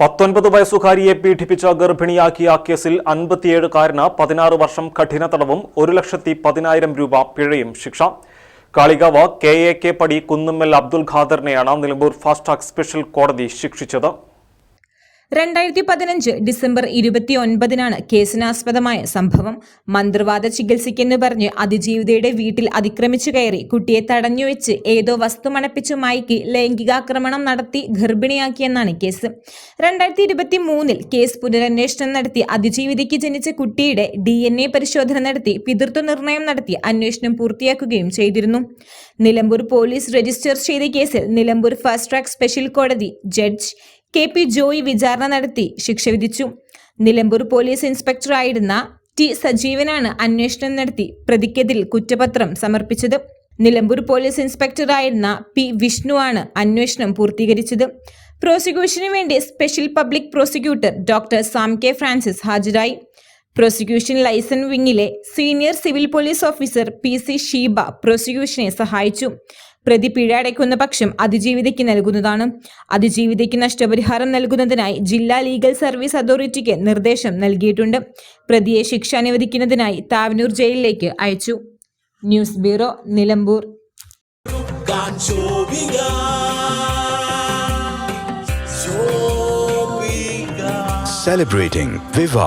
പത്തൊൻപത് വയസ്സുകാരിയെ പീഡിപ്പിച്ച ഗർഭിണിയാക്കിയ കേസിൽ അൻപത്തിയേഴുകാരന് പതിനാറ് വർഷം കഠിന തടവും ഒരു ലക്ഷത്തി പതിനായിരം രൂപ പിഴയും ശിക്ഷ. കാളികാവ് കെ എ കെ പടി കുന്നുമ്മൽ അബ്ദുൽ ഖാദറിനെയാണ് നിലമ്പൂർ ഫാസ്റ്റ് ട്രാക്ക് സ്പെഷ്യൽ കോടതി ശിക്ഷിച്ചത്. രണ്ടായിരത്തി പതിനഞ്ച് ഡിസംബർ ഇരുപത്തി ഒൻപതിനാണ് കേസിനാസ്പദമായ സംഭവം. മന്ത്രവാദ ചികിത്സയ്ക്കെന്ന് പറഞ്ഞ് അതിജീവിതയുടെ വീട്ടിൽ അതിക്രമിച്ചു കയറി കുട്ടിയെ തടഞ്ഞുവെച്ച് ഏതോ വസ്തു മണപ്പിച്ചു മയക്കി ലൈംഗികാക്രമണം നടത്തി ഗർഭിണിയാക്കിയെന്നാണ് കേസ്. രണ്ടായിരത്തി ഇരുപത്തി മൂന്നിൽ കേസ് പുനരന്വേഷണം നടത്തി അതിജീവിതയ്ക്ക് ജനിച്ച കുട്ടിയുടെ ഡി എൻ എ പരിശോധന നടത്തി പിതൃത്വ നിർണയം നടത്തി അന്വേഷണം പൂർത്തിയാക്കുകയും ചെയ്തിരുന്നു. നിലമ്പൂർ പോലീസ് രജിസ്റ്റർ ചെയ്ത കേസിൽ നിലമ്പൂർ ഫാസ്റ്റ് ട്രാക്ക് സ്പെഷ്യൽ കോടതി ജഡ്ജ് കെ പി ജോയി വിചാരണ നടത്തി ശിക്ഷ വിധിച്ചു. നിലമ്പൂർ പോലീസ് ഇൻസ്പെക്ടറായിരുന്ന ടി സജീവനാണ് അന്വേഷണം നടത്തി പ്രതിക്കെതിൽ കുറ്റപത്രം സമർപ്പിച്ചത്. നിലമ്പൂർ പോലീസ് ഇൻസ്പെക്ടറായിരുന്ന പി വിഷ്ണുവാണ് അന്വേഷണം പൂർത്തീകരിച്ചത്. പ്രോസിക്യൂഷന് വേണ്ടി special public prosecutor doctor Sam K Francis ഹാജരായി. Prosecution liaison വിങ്ങിലെ senior civil police officer P C Sheeba പ്രോസിക്യൂഷനെ സഹായിച്ചു. പ്രതി പിഴ അടയ്ക്കുന്ന പക്ഷം അതിജീവിതയ്ക്ക് നൽകുന്നതാണ്. അതിജീവിതയ്ക്ക് നഷ്ടപരിഹാരം നൽകുന്നതിനായി ജില്ലാ ലീഗൽ സർവീസ് അതോറിറ്റിക്ക് നിർദ്ദേശം നൽകിയിട്ടുണ്ട്. പ്രതിയെ ശിക്ഷ അനുവദിക്കുന്നതിനായി താവനൂർ ജയിലിലേക്ക് അയച്ചു. News bureau Nilambur. Celebrating Viva.